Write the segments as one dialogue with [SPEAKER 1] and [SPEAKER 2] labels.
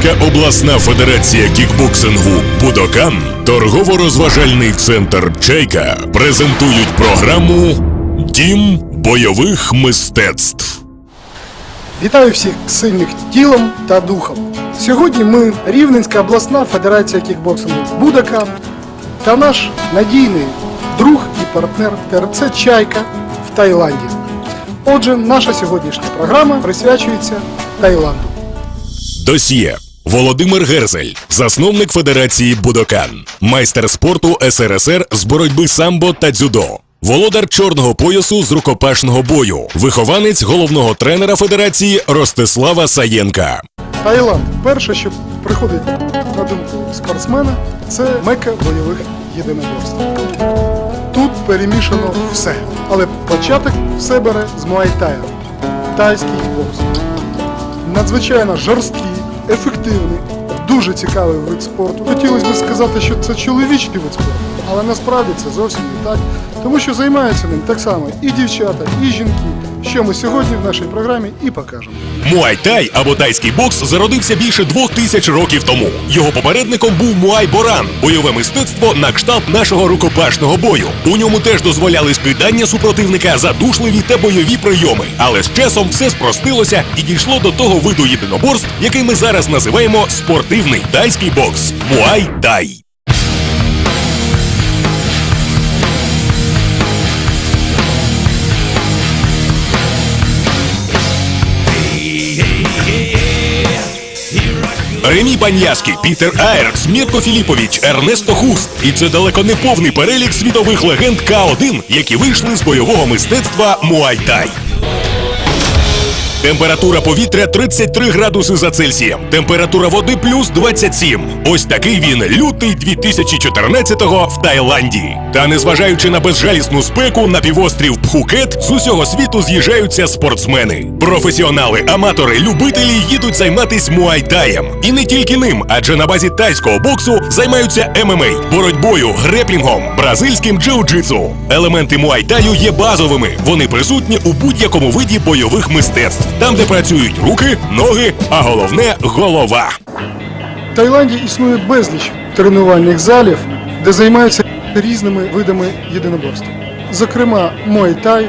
[SPEAKER 1] Рівненська обласна федерація кікбоксингу Будокан, торгово-розважальний центр Чайка презентують програму Дім бойових мистецтв.
[SPEAKER 2] Вітаю всіх сильних тілом та духом. Сьогодні ми Рівненська обласна федерація кікбоксингу Будакан та наш надійний друг і партнер ТРЦ Чайка в Таїланді. Отже, наша сьогоднішня програма присвячується Таїланду.
[SPEAKER 1] Досьє Володимир Герзель, засновник Федерації Будокан, майстер спорту СРСР з боротьби самбо та дзюдо. Володар чорного поясу з рукопашного бою, вихованець головного тренера Федерації Ростислава Саєнка.
[SPEAKER 2] Таїланд перше, що приходить на думку спортсмена, це мека бойових єдиноборств. Тут перемішано все. Але початок все бере з Муайтая. Тайський бокс. Надзвичайно жорсткий, Efıktı yani. Дуже цікавий вид спорту. Хотілося б сказати, що це чоловічий вид спорту, але насправді це зовсім не так, тому що займаються ним так само і дівчата, і жінки, що ми сьогодні в нашій програмі і покажемо.
[SPEAKER 1] Муай-тай або тайський бокс зародився більше двох тисяч років тому. Його попередником був Муай-боран, бойове мистецтво на кшталт нашого рукопашного бою. У ньому теж дозволяли скидання супротивника, задушливі та бойові прийоми. Але з часом все спростилося і дійшло до того виду єдиноборств, який ми зараз називаємо спортивний тайський бокс Муай-тай. Ремі Баньяський, Пітер Айркс, Мірко Філіпович, Ернесто Хуст. І це далеко не повний перелік світових легенд К1, які вийшли з бойового мистецтва Муай-Тай. Температура повітря 33 градуси за Цельсієм. Температура води плюс 27. Ось такий він лютий 2014-го в Таїланді. Та незважаючи на безжалісну спеку, на півострів Пхукет з усього світу з'їжджаються спортсмени. Професіонали, аматори, любителі їдуть займатись муайтаєм. І не тільки ним, адже на базі тайського боксу займаються ММА, боротьбою, греплінгом, бразильським джиу-джитсу. Елементи муайтаю є базовими. Вони присутні у будь-якому виді бойових мистецтв, там, де працюють руки, ноги, а головне голова.
[SPEAKER 2] В Таїланді існує безліч тренувальних залів, де займаються різними видами єдиноборств. Зокрема, Муай-Тай,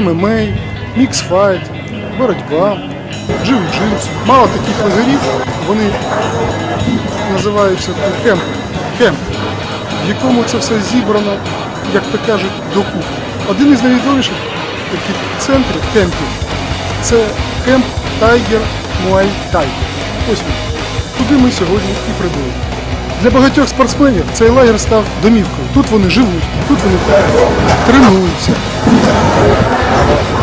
[SPEAKER 2] ММА, міксфайт, боротьба, джиу-джитсу. Мало таких лагерів, вони називаються тут кемпи. Кемп, в якому це все зібрано, як то кажуть, докупи. Один із найвідоміших таких центрів кемпів це кемп Тайгер Муай Тай. Ось він. Туди ми сьогодні і прибули. Для багатьох спортсменів цей лагер став домівкою. Тут вони живуть, тут вони тренуються,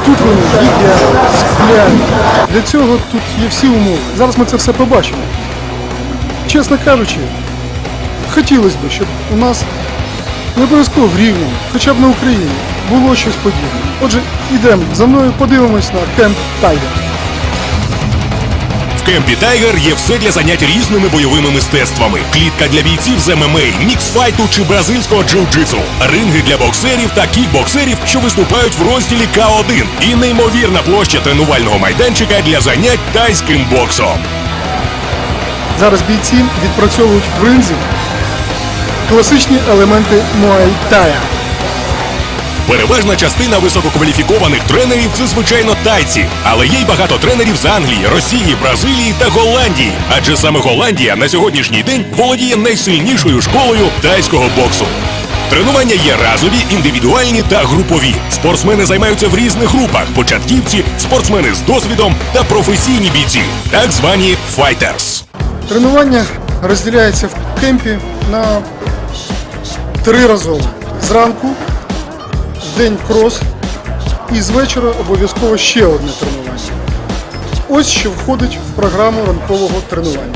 [SPEAKER 2] тут вони їдять, сплять. Для цього тут є всі умови. Зараз ми це все побачимо. Чесно кажучи, хотілося б, щоб у нас не обов'язково в Рівному, хоча б на Україні, було щось подібне. Отже, йдемо за мною, подивимось на кемп Тайгер.
[SPEAKER 1] В кемпі Тайгер є все для занять різними бойовими мистецтвами: клітка для бійців з ММА, міксфайту чи бразильського джиу-джитсу, ринги для боксерів та кікбоксерів, що виступають в розділі К1, і неймовірна площа тренувального майданчика для занять тайським боксом.
[SPEAKER 2] Зараз бійці відпрацьовують в ринзі класичні елементи Муай-Тая.
[SPEAKER 1] Переважна частина висококваліфікованих тренерів це звичайно тайці, але є й багато тренерів з Англії, Росії, Бразилії та Голландії. Адже саме Голландія на сьогоднішній день володіє найсильнішою школою тайського боксу. Тренування є разові, індивідуальні та групові. Спортсмени займаються в різних групах: початківці, спортсмени з досвідом та професійні бійці, так звані файтерс.
[SPEAKER 2] Тренування розділяється в кемпі на три разово. Зранку, день крос і з вечора обов'язково ще одне тренування. Ось що входить в програму ранкового тренування.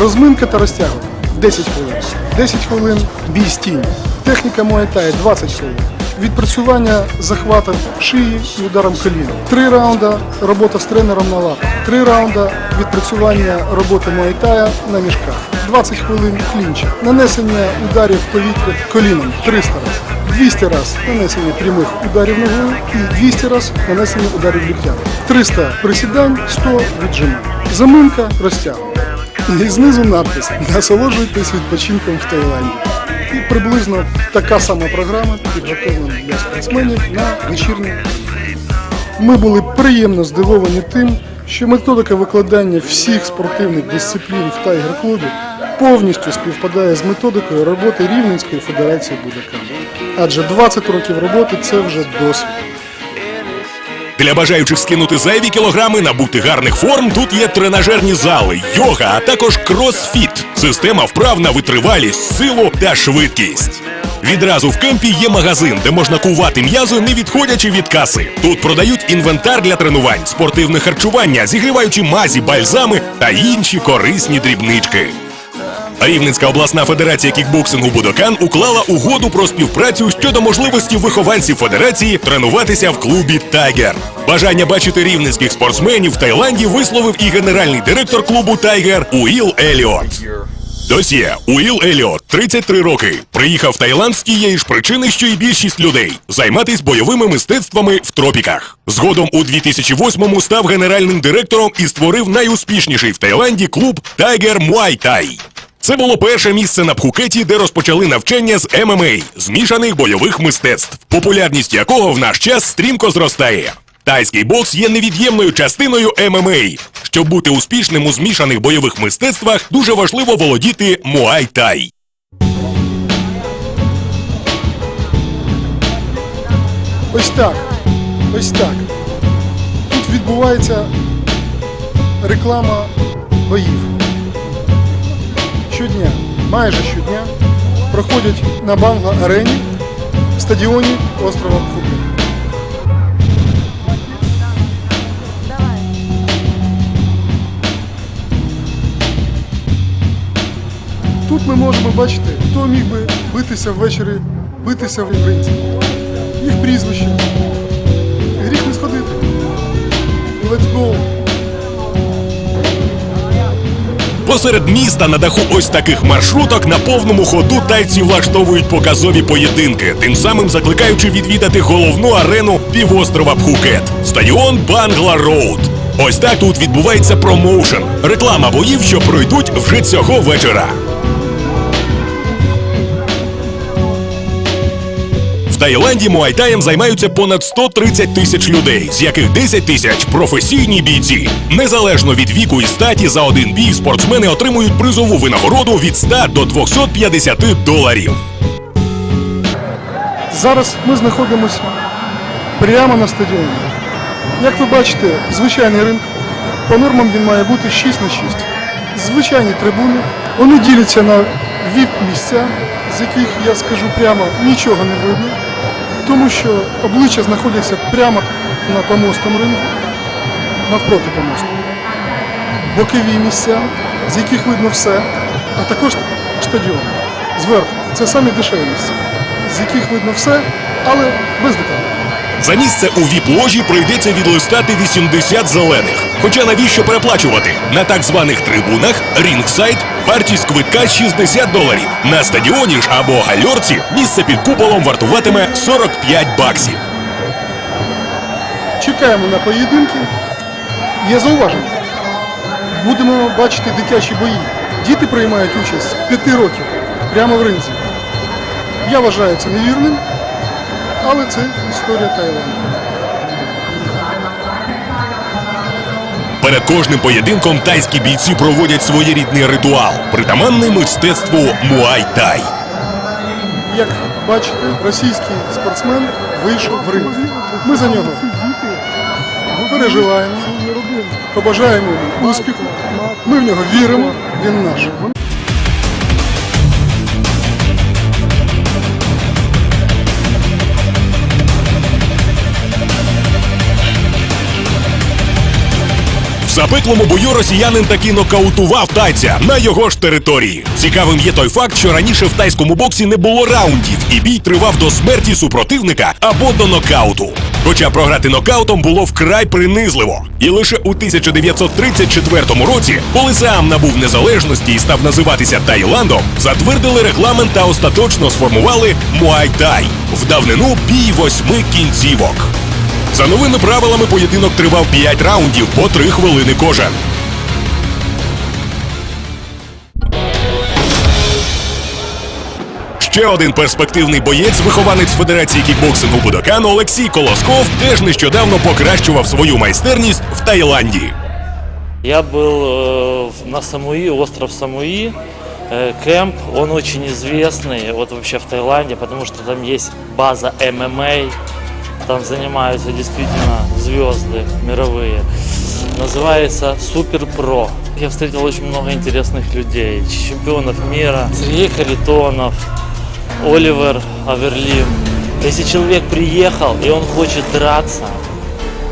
[SPEAKER 2] Розминка та розтягування 10 хвилин. 10 хвилин бій з тінь. Техніка Муайтая 20 хвилин. Відпрацювання захватом шиї і ударом коліна. Три раунда робота з тренером на лапах. Три раунда відпрацювання роботи Муайтая на мішках. 20 хвилин клінча. Нанесення ударів повітря коліном 300 разів. 200 разів нанесення прямих ударів ногою і 200 разів нанесення ударів ліктями. 300 присідань, 100 віджимань. Заминка розтягування. І знизу надпис Насолоджуйтесь відпочинком в Таїланді. І приблизно така сама програма підготовлена для спортсменів на вечірній ми були приємно здивовані тим, що методика викладання всіх спортивних дисциплін в тайгер-клубі повністю співпадає з методикою роботи Рівненської федерації Будакам. Адже 20 років роботи це вже досвід.
[SPEAKER 1] Для бажаючих скинути зайві кілограми, набути гарних форм, тут є тренажерні зали, йога, а також кросфіт. Система вправ на витривалість, силу та швидкість. Відразу в кемпі є магазин, де можна кувати м'язи, не відходячи від каси. Тут продають інвентар для тренувань, спортивне харчування, зігріваючі мазі, бальзами та інші корисні дрібнички. Рівненська обласна федерація кікбоксингу Будокан уклала угоду про співпрацю щодо можливості вихованців федерації тренуватися в клубі Тайгер. Бажання бачити рівненських спортсменів в Таїланді висловив і генеральний директор клубу Тайгер Уіл Еліот. Досьє Уіл Еліот, 33 роки. Приїхав в Таїланд з тієї ж причини, що і більшість людей займатись бойовими мистецтвами в тропіках. Згодом у 2008-му став генеральним директором і створив найуспішніший в Таїланді клуб Тайгер Муай Тай. Це було перше місце на Пхукеті, де розпочали навчання з ММА – змішаних бойових мистецтв, популярність якого в наш час стрімко зростає. Тайський бокс є невід'ємною частиною ММА. Щоб бути успішним у змішаних бойових мистецтвах, дуже важливо володіти муай-тай.
[SPEAKER 2] Ось так. Ось так. Тут відбувається реклама боїв. Щодня, майже щодня, проходять на Бангла арені стадіоні острова Пхукет. Бачити, хто міг би битися ввечері, битися в ринці. Їх прізвище. Гріх не сходити. Let's go.
[SPEAKER 1] Посеред міста на даху ось таких маршруток на повному ходу тайці влаштовують показові поєдинки, тим самим закликаючи відвідати головну арену півострова Пхукет стадіон Бангла Роуд. Ось так тут відбувається промоушен, реклама боїв, що пройдуть вже цього вечора. В Таїланді муайтаєм займаються понад 130 тисяч людей, з яких 10 тисяч професійні бійці. Незалежно від віку і статі, за один бій спортсмени отримують призову винагороду від 100 до 250 доларів.
[SPEAKER 2] Зараз ми знаходимося прямо на стадіоні. Як ви бачите, звичайний ринг. По нормам він має бути 6 на 6. Звичайні трибуни. Вони діляться на vip місця, з яких я скажу прямо нічого не видно, тому що обличчя знаходяться прямо на помостному ринку, навпроти помосту. Бокові місця, з яких видно все, а також стадіон. Зверху. Це самі дешеві місця, з яких видно все, але без деталей.
[SPEAKER 1] За місце у віп-ложі прийдеться відлистати 80 зелених. Хоча навіщо переплачувати? На так званих трибунах рінгсайд вартість квитка 60 доларів. На стадіоні ж або гальорці місце під куполом вартуватиме 45 баксів.
[SPEAKER 2] Чекаємо на поєдинки. Є зауваження. Будемо бачити дитячі бої. Діти приймають участь з 5 років прямо в ринзі. Я вважаю це невірним, але це історія Таїланду.
[SPEAKER 1] Перед кожним поєдинком тайські бійці проводять своєрідний ритуал, притаманний мистецтву муай-тай.
[SPEAKER 2] Як бачите, російський спортсмен вийшов в ринг. Ми за нього переживаємо, побажаємо йому успіху. Ми в нього віримо, він наш.
[SPEAKER 1] Запеклому бою росіянин таки нокаутував тайця на його ж території. Цікавим є той факт, що раніше в тайському боксі не було раундів, і бій тривав до смерті супротивника або до нокауту. Хоча програти нокаутом було вкрай принизливо. І лише у 1934 році, коли сам набув незалежності і став називатися Таїландом, затвердили регламент та остаточно сформували Муай-Тай в давнину бій восьми кінцівок. За новими правилами поєдинок тривав 5 раундів по 3 хвилини кожен. Ще один перспективний боєць, вихованець Федерації кікбоксингу Будокан Олексій Колосков, теж нещодавно покращував свою майстерність в Таїланді.
[SPEAKER 3] Я был э, в- на Самуи, остров Самуи, э, кемп, он очень известный, вот вообще в Таиланде, потому что там есть база ММА, там занимаются действительно звезды мировые. Называется Супер Про. Я встретил очень много интересных людей, чемпионов мира, Сергей Харитонов, Оливер Аверлим. Если человек приехал и он хочет драться,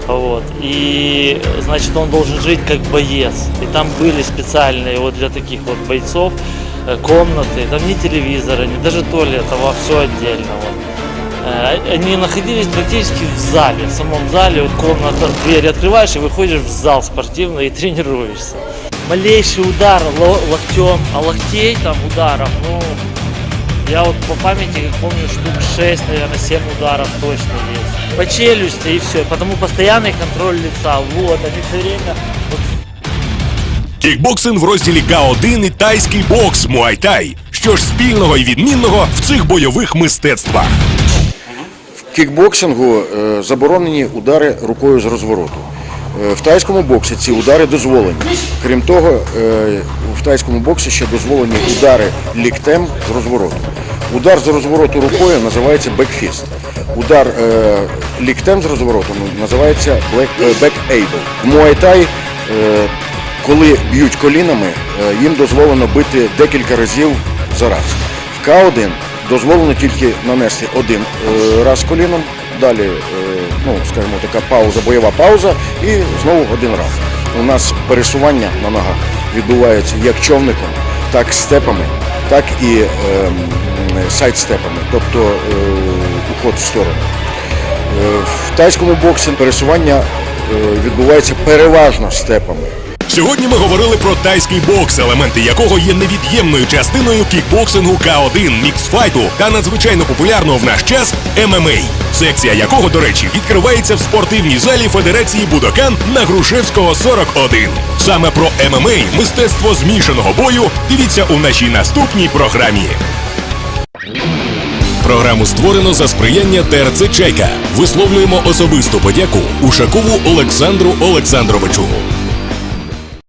[SPEAKER 3] вот. И значит, он должен жить как боец. И там были специальные вот для таких вот бойцов э, комнаты, там ни телевизора, ни даже туалета, во все отдельно. Вот. Э, Они находились практически в зале, в самом зале, вот комната, дверь открываешь и выходишь в зал спортивный и тренируешься. Малейший удар ло- локтем, а локтей там ударов, ну, я вот по памяти помню штук 6, наверное, 7 ударов точно есть. По челюсти и все. Потому постоянный контроль лица. Вот, они все время вот
[SPEAKER 1] Кікбоксинг в розділі К1 і тайський бокс Муай-Тай. Що ж спільного і відмінного в цих бойових мистецтвах?
[SPEAKER 4] Кікбоксингу е, заборонені удари рукою з розвороту. Е, В тайському боксі ці удари дозволені. Крім того, е, в тайському боксі ще дозволені удари ліктем з розвороту. Удар з розвороту рукою називається бекфіст. Удар е, ліктем з розвороту називається бек-ейбл. В муайтай, е, коли б'ють колінами, е, їм дозволено бити декілька разів за раз. В К1 дозволено тільки нанести один е, раз коліном, далі, е, ну, скажімо, така пауза, бойова пауза, і знову один раз. У нас пересування на ногах відбувається як човником, так степами, так і е, сайдстепами, тобто е, уход в сторону. В тайському боксі пересування відбувається переважно степами.
[SPEAKER 1] Сьогодні ми говорили про тайський бокс, елементи якого є невід'ємною частиною кікбоксингу К1, міксфайту та надзвичайно популярного в наш час ММА, секція якого, до речі, відкривається в спортивній залі Федерації Будокан на Грушевського 41. Саме про ММА, мистецтво змішаного бою, дивіться у нашій наступній програмі. Програму створено за сприяння ТРЦ Чайка. Висловлюємо особисту подяку Ушакову Олександру Олександровичу.